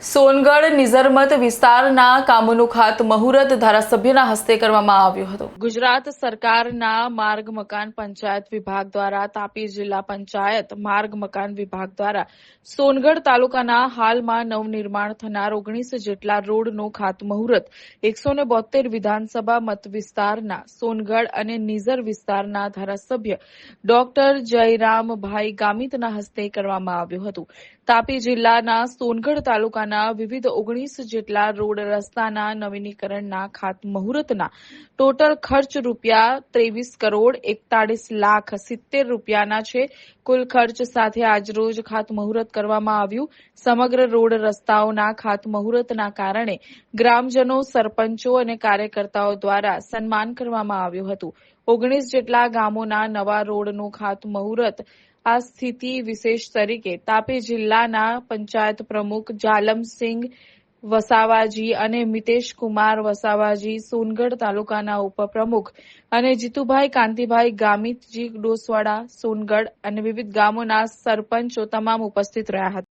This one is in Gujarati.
સોનગઢ, નિઝરમત વિસ્તારના કામોનું ખાતમુહૂર્ત ધારાસભ્યના હસ્તે કરવામાં આવ્યું હતું. ગુજરાત સરકારના માર્ગ મકાન પંચાયત વિભાગ દ્વારા તાપી જિલ્લા પંચાયત માર્ગ મકાન વિભાગ દ્વારા સોનગઢ તાલુકાના હાલમાં નવનિર્માણ થનાર ઓગણીસ જેટલા રોડનું ખાતમુહૂર્ત એકસો ને બોતેર વિધાનસભા મત વિસ્તારના સોનગઢ અને નિઝર વિસ્તારના ધારાસભ્ય ડોક્ટર જયરામભાઈ ગામિતના હસ્તે કરવામાં આવ્યું હતું. તાપી જિલ્લાના સોનગઢ તાલુકાના વિવિધ ઓગણીસ જેટલા રોડ રસ્તાના નવીનીકરણના ખાતમુહૂર્તના ટોટલ ખર્ચ રૂપિયા ત્રેવીસ કરોડ એકતાળીસ લાખ સિત્તેર રૂપિયાના છે. કુલ ખર્ચ સાથે આજરોજ ખાતમુહૂર્ત કરવામાં આવ્યું. સમગ્ર રોડ રસ્તાઓના ખાતમુહૂર્તના કારણે ગ્રામજનો, સરપંચો અને કાર્યકર્તાઓ દ્વારા સન્માન કરવામાં આવ્યું હતું. ઓગણીસ જેટલા ગામોના નવા રોડનું ખાતમુહૂર્ત આ સ્થિતિ વિશેષ તરીકે તાપી જિલ્લાના પંચાયત પ્રમુખ જાલમસિંહ વસાવાજી અને મિતેશ કુમાર વસાવાજી સોનગઢ તાલુકાના ઉપપ્રમુખ અને જીતુભાઈ કાંતિભાઈ ગામિતજી ડોસવાડા, સોનગઢ અને વિવિધ ગામોના સરપંચો તમામ ઉપસ્થિત રહ્યા હતા.